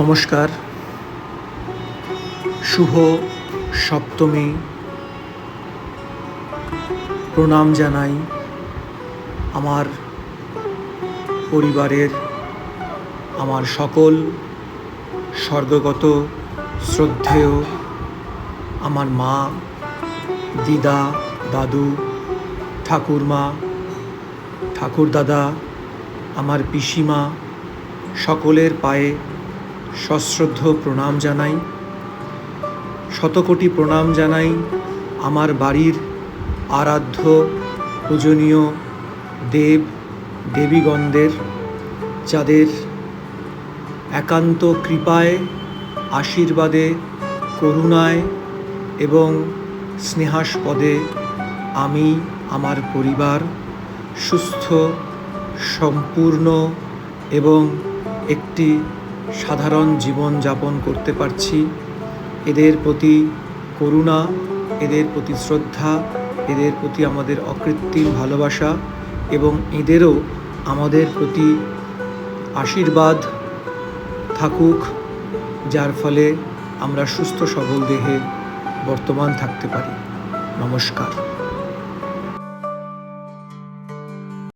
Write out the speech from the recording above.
নমস্কার। শুভ সপ্তমী। প্রণাম জানাই আমার পরিবারের, আমার সকল স্বর্গগত শ্রদ্ধেয়, আমার মা, দিদা, দাদু, ঠাকুরমা, ঠাকুরদাদা, আমার পিসিমা, সকলের পায়ে সশ্রদ্ধ প্রণাম জানাই। শতকোটি প্রণাম জানাই আমার বাড়ির আরাধ্য, পূজনীয় দেব, দেবীগণদের, যাদের একান্ত কৃপায়, আশীর্বাদে, করুণায় এবং স্নেহাস্পদে আমি আমার পরিবার সুস্থ, সম্পূর্ণ এবং একটি সাধারণ জীবন যাপন করতে পারছি। এদের প্রতি করুণা, এদের প্রতি শ্রদ্ধা, এদের প্রতি আমাদের অকৃত্রিম ভালোবাসা এবং এদেরও আমাদের প্রতি আশীর্বাদ থাকুক, যার ফলে আমরা সুস্থ সবল দেহে বর্তমান থাকতে পারি। নমস্কার।